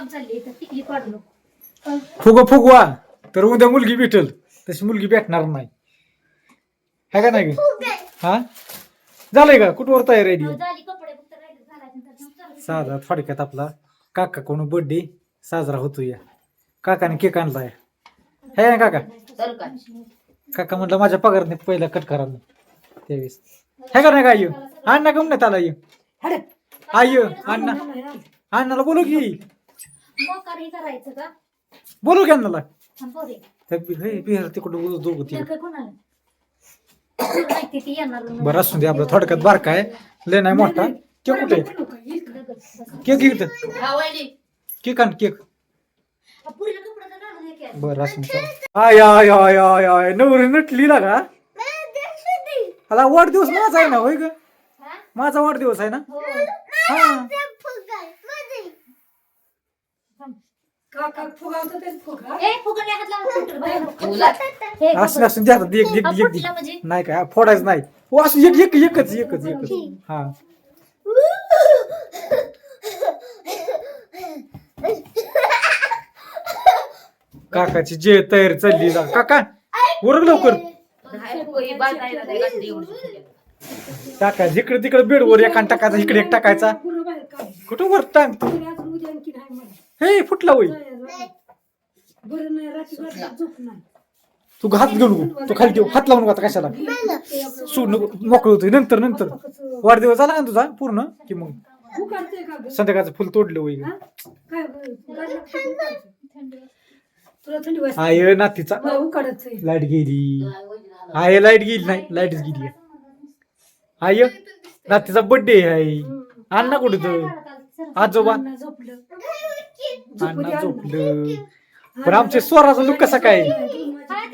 काम चालले तर टिकली फुग फुगवा तर उद्या मुलगी भेटल. तशी मुलगी भेटणार नाही. है का नाही ग? हा? झालंय का? कुठवर तयार आहे अहो, झाली कपडे फक्त राहिले घालायचे साधा थोडक्यात आपला काका कोण बर्थडे साजरा होतो या काकाने केक आणलाय. है ना काका? तर काय काका म्हटलं माझ्या पगारने पहिला कट करा ना त्यावेळेस. है का नाही का आयु अण्णा नाही आला आयु अण्णा. अण्णाला बोलू की. मोकार हे करायचं का? बोलू बि- हे बिहार तिकडं दोघं त्या ती काय कोणाला माहिती ती येणार नाही. बरं असून दे आपलं थोडक्यात बारका आहे. लय नाही मोठा. केक कुठे. केक इथं हा वहिनी. केक आण केक. पुरीला कपडे तर घालून ये की. बरं. आय आय आय आय आय नवरी नटली ना का? आता वाढदिवस माझा आहे ना होय ग? हा? माझा वाढदिवस आहे ना? हो. हा. काका फुगावतो फुगा ए, फुगण्या हात हे, असं असून द्या आता एक एक हा, एक फुटला म्हणजे? नाही काय फोडायचं नाही. हो असं एक एक एकच एकच एकच. हा. काकाची जे तयारी चालली जा काका उरग लवकर. नाही. टाका जिकडे तिकडे बेडवर एका टाकायचा इकडे एक टाकायचा. कुठं वर टांग तरी आज उद्या आणखी नाही मला. हे फुटला होई जाय, जाय. बरं नाही रात्री रात्री झोप नाही. तू हात घेऊ नको तू खाली ठेव. हात लावून आता कशाला. सूड नको मोकळ होतोय. नंतर नंतर. वाढदिवस झाला का तुझा पूर्ण? की मग? फुगाडतोय का ग? संध्याकाळचं फुल तोडलं होई हा? काय ग? फुगाडलं का? फुगाडचं? तुला थंडी वाजते. आय नातीचा. मला उकाडत लाइट गेली. आय लाइट गेली नाही. लाईटच गेली. आय नातीचा बर्थडे आहे. अण्णा कुठे तर. आजोबा. झोपलं. अण्णा झोपलं पण आमच्या स्वराचा लुक कसा काय? हा.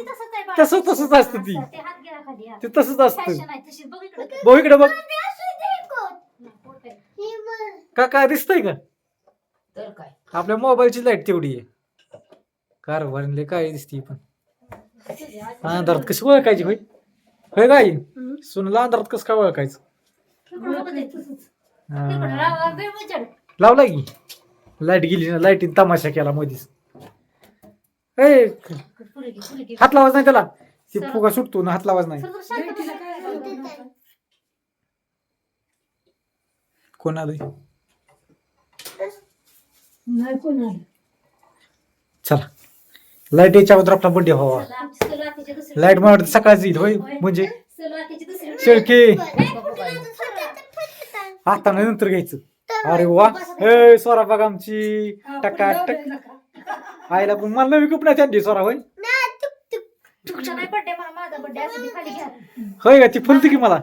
तसं तसंच असतं ती. ते हात घ्या खाली हात. ते तसंच असतं. Fashion आहे तशी. बघ इकडं. भाऊ इकडे बघ. आहे. काका दिसतंय का? तर काय? आपल्या मोबाईलची लाइट तेवढी आहे. कारभारले काय दिसते पण. अंधारात कशी ओळखायची होय? होय काय सुनला अंधारात कसं काय ओळखायचं? हा. लावला की? लाइट गेली ना लाईटीन तमाशा केला मधीच. ए. हात लावायच नाही त्याला. ती फुगा सुटतो ना हात लावायच नाही? कोण आलंय? नाही कोण आलं? चला. लाइट याच्या अगोदर आपला बर्थडे व्हावा. लाइट मला वाटतं सकाळच येईल होय म्हणजे शेळके. आता नाही नंतर घ्यायचं. अरे वा. ए स्वरा बघ आमची. हा, टका टक ना? आईला पण मला नवी कपडा त्यांनी स्वरा होय? तुमचा नाही birthday, मला माझा birthday असू दे, खाली घ्या. होय का? ती फुलती की मला?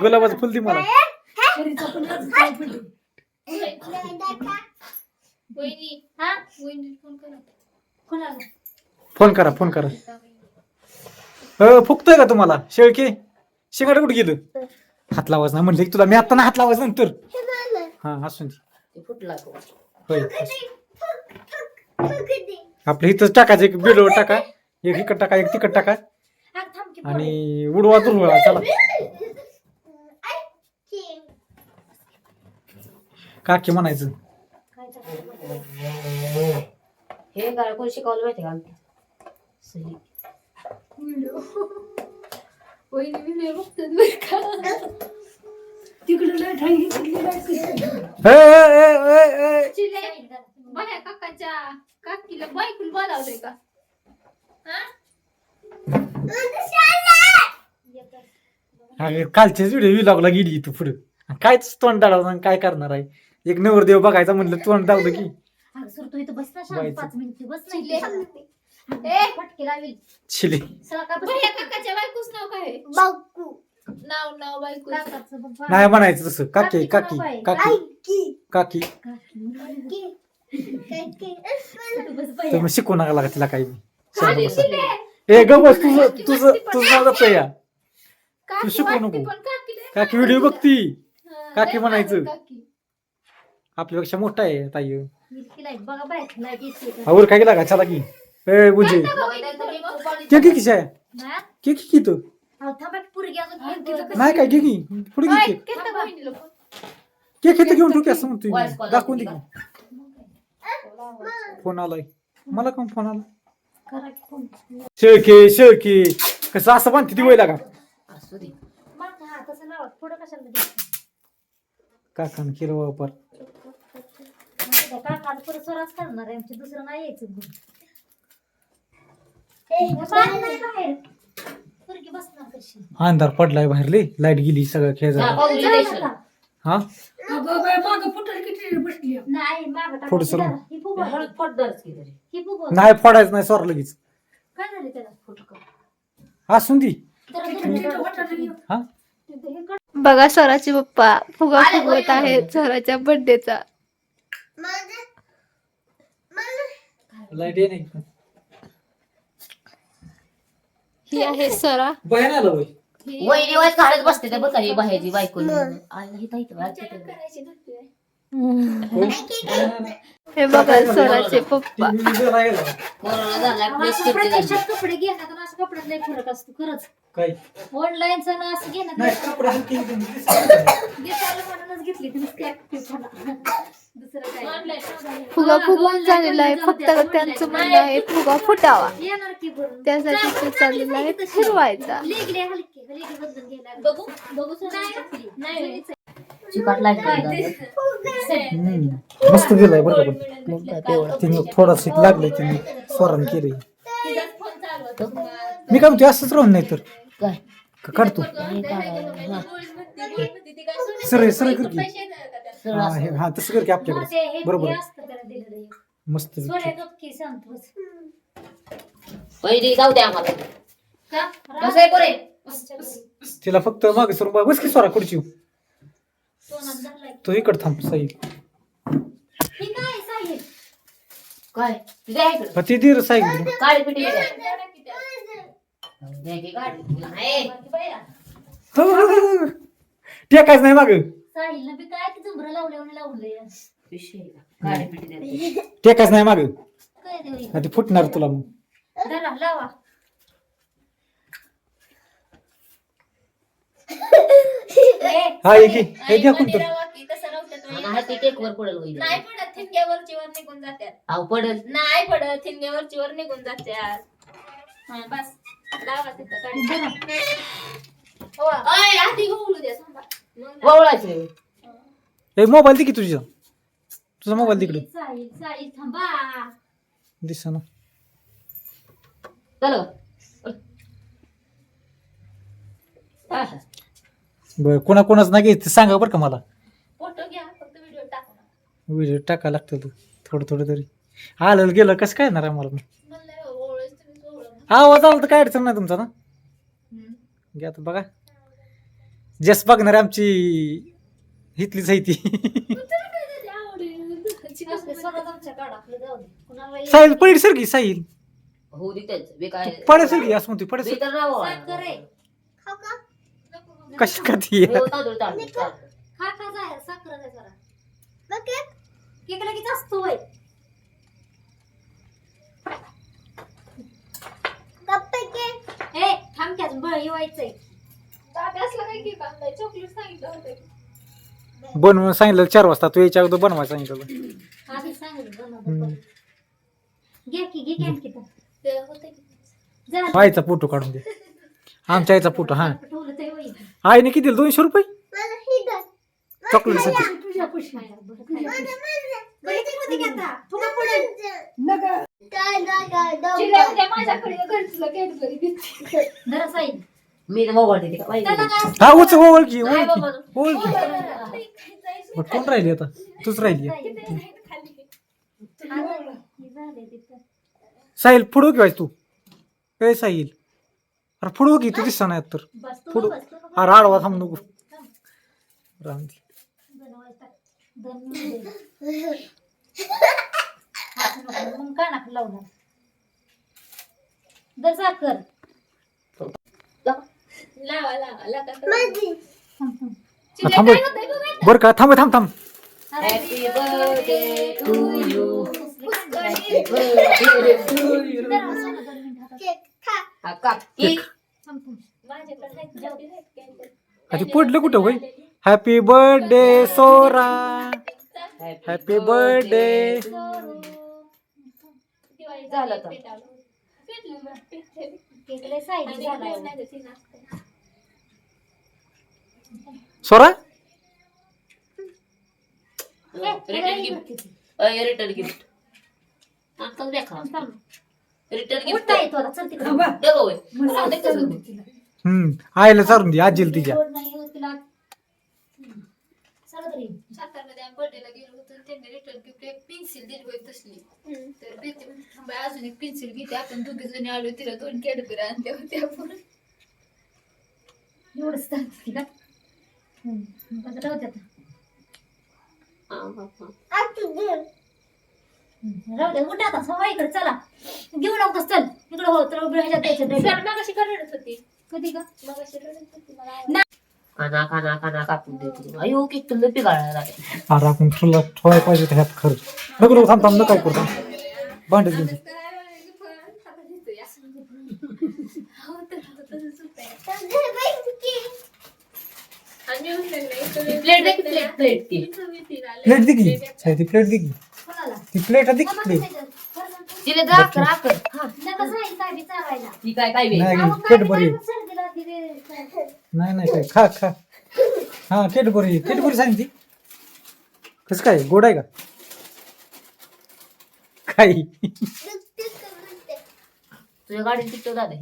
गुलाबाचं फुलती मला. शरीरचा पण? हा? कोणाला? फोन करा फोन करा. अ, फुकतोय का तुम्हाला? शेळके? शिंगाड कुठे गेलं? हात लावायचं नाही म्हणलं की तुला. मी आता ना हात लावायचं नंतर. हा असून दे. ते फुटला तो. होय. आपलं इथंच टाकायचं एक बिलवर टाका एक इकड टाका एक तिकड टाका. आणि उडवा दुर्वळा चला. काकी म्हणायचं? हे काय कोण शिकवलं माहिती का? सही तिकडं लाइट आहे इकडली लाइट कशी आहे? ए, ए, ए, ए, ए. बाया काकाच्या काकीला बायकुल बोलावलंय का अरे कालचेच व्हिडिओ व्लॉगला गेली तू पुढे कायच तोंड दाडवलं काय करणार आहे एक नवरदेव बघायचा म्हणलं तोंड दावलं की अगं, सर, तू इथं बस ना शांत, बायचं. पाच मिनिटं बस नाही चिले. ए, फटके लावील. छिले सर, का बस- बाया काकाच्या बायकोच नाव काय आहे? नाव नाव बायको. नाही. म्हणायचं तसं. काकी काकी काकी काकी. तू. तुम्ही शिकू नका लागा तिला काही. ए ग बस तुझं तुझं तुझं नाव जातं या. काकी शिकवू वाटते नको. पण काकी व्हिडिओ बघती. हा, काकी म्हणायचं. आपल्यापेक्षा मोठा आहे ताई? आवर काय लागा चला की. ए मग. के की किशा? के की की तो नाही काय घे की पुढे घे. केक इथं घेऊन ठेव की असं Voice मी. दाखवून दे की. फोन आलाय. मला कोण फोन आला? करा की फोन. शेळके शेळके. कसं असं बांधते ती वयला का असू दे? काकान केलं वापर दुसरं नाही यायचं पोरगी बसणार कशी अंधार पडलाय बाहेरले लाइट गेली सगळं खेळ हा, झाला? हा अगं बाय मागं फुटायला किती बसली आहे. नाही मागं टाका. थोडं सरळ. ही फुगवा. हळद पडणारच की तरी ही फुगवा. नाही फोडायचं नाही सोर लगेच काय झालं त्याला फुटकं. असून जरा. हा हे कर. बघा स्वराचे पप्पा फुगा फुगवत आहेत बघितलं. स्वराच्या बर्थडेचा लाइट ये नाही ही आहे स्वरा बाहेर आलं होय वहिनी वाज काढत बसते त्या बघा ही बाहेरची बायको. बाहेर तिथं. हे बघा स्वराचे पप्पा. TV जरा गेला. कोरोना झाला असं आपली स्थिती झाली? प्रत्यक्षात कपडे घेण्यात आणि असं कपड्यात लय फरक असतो खरंच. काय? ऑनलाईनचं ना असं घेण्यात नाही कपडे घेतली काय फुगा फुगवून झालेला आहे. फक्त त्यांचं म्हणणं आहे फुगा फुटावा. येणार की बरं त्यासाठी तो चाललेला आहे फिरवायचा. मस्त दिलाय बरं का पण. तिने थोडासा तिने स्वरान केलंय मी काय म्हणते असंच राहून नाही तर. काय? का काढतो? सरळ सरळ कर की सरळ हा असं. हे- हा तसं कर की आपल्याकडे बरोबर आहे. असतं त्याला दिलेलं एक. मस्त जाऊ द्या आम्हाला का आहे पोरे तिला फक्त मागे सरून बस की स्वरा खुर्ची सोनात धरलाय. तो इकडे थांब साई ही काय साहेब काय तुझ्या आहे इकडं. ती दीर साई काळी. द्या की काढी. नाही. टेकायच नाही माग बी काय ते झुंबरं लावल्यावर लावलंय पिशवी आहे का? काळी पिठी द्या. टेकायच नाही माग काय देऊ ते फुटणार तुला मग धरा लावा ए, हा एक. हे घ्या कोणतं आणि हा ती टेकवर पडेल वहिनी. नाही पडत थिंग्यावरची वर निघून जात्यात अहो पडेल नाही पडत थिंग्यावरची वर निघून जात्यात हा बस लावा तिथं काढी. हो. आधी मग वळवायचे हे मोबाईल दे की तुझ्या तुझा मोबाईल तिकडे. साहिल साहिल थांबा. दिसा ना. चल. हा. बर कोणा कोणाच नाही घ्यायचं ते सांगा बरं का मला. फोटो घ्या फक्त व्हिडिओ टाकू. व्हिडिओ टाका लागतं तू थोडं थोडं तरी. आलं गेलं कसं काय येणार आम्हाला? म्हणलं ओळख तुम्ही ओळख. आवाज आला तर काय अडचण नाही तुमचा ना? घ्या आता बघा. जस बघणार आमची हितलीच आहे ती. साहिल पडली सर की साहिल. होऊ दे त्यांचं काय असं म्हणते पडे बे सर तर नाव. कशी का ती? हो, तांदूळ तांदूळ की बळ येवायचंय असला काय चॉकलेट सांगितलं होतं. बनवून सांगितलं चार वाजता तू याच्या अगोदर बनवायला सांगितलं. आधी सांगितलं बनवतो हम्म. परत. घे की घे की आणखी तर. ते होतं की. झालं. आईचा फोटो काढून दे. आमच्या आईचा फोटो हा. ठेवलं ते वय. आईने किती दिलं? दोनशे रुपये? चॉकलेटसाठी तुझ्या बरं, चिल्या उद्या माझ्याकडे घरचलं कॅडबरी घेतली जरा साईड. मी मोबाईल देते का? हा उच ओळखी ओळखी. ओळखी मग कोण राहिली आता तूच राहिली हे. साहिल पुढं की तू ए साहिल अरे पुढं की तू दिसता नाही तर पुढं. अरे आडवा थांब नको दे. दे. हात नको, साखर लावा लावा लागा थांब, थांब. थांब बर का थांब थांब थांब. हा, जेवढे आहेत कॅडबरी. आधी पडलं कुठं होय हॅपी बर्थडे सोरा Happy हॅपी बर्थडे झालं आता. पेटावलं. पेटलं बरं, पेटलं. केक लय साईज आणि झाला जेवण नाही तर तिनं असतं. सोरा रिटर्न गिफ्ट रिटर्न गिफ्ट आताच देखा रिटर्न गिफ्ट उठता येतो आता चल तिकडे. दे वय. मला दे तिला. हम्म आईला चारून दे आजीला तिच्या गोड नाही होत तिला सगळं तरी सातारमध्ये आम्ही बर्थडेला गेलो होतो आणि त्यांनी रिटर्न गिफ्ट एक पेन्सिल दिली होती तसली तर प्रीती म्हणते, थांबा, अजून एक पेन्सिल घेते आपण दोघी जणी आलो तिला दोन कॅडबरी आणल्या होत्या आपण एवढंच चालतं तिला आता राहू दे आता. हा, हा, हा. हम्म. राहू दे उठा आता सव्वा इकडे चला घेऊ नकोस चल इकडे हो तर ह्याच्यात अशी रडत होती कधी का मग अशी रडत होती मला आवडलं. खाना खाना खाना कापून देते अयो की तुला पिगाळायला लागेल अरे आपण तुला पाहिजे ह्यात खर्च नको नको थांब थांब घेऊन प्लेट दे की प्लेट प्लेट ती तुम्ही तिला लय- प्लेट दे की. लय बेकार. साई, ती प्लेट दे की. कोणाला? ती प्लेट दे हा, की बघ प्लेट त्याच्यात. बरं, बरं. तिला दाखर आकर हा नका साई साहेबी चावायला ती काय काय बे नाही अहो, केट काय बरी काय सर्दीला तिथे नाही नाही काय खा खा. हा केट बरी केट बरी सांग ती. कसं काय गोड आहे का? काही. तुझ्या गाडीत टिकतो दादा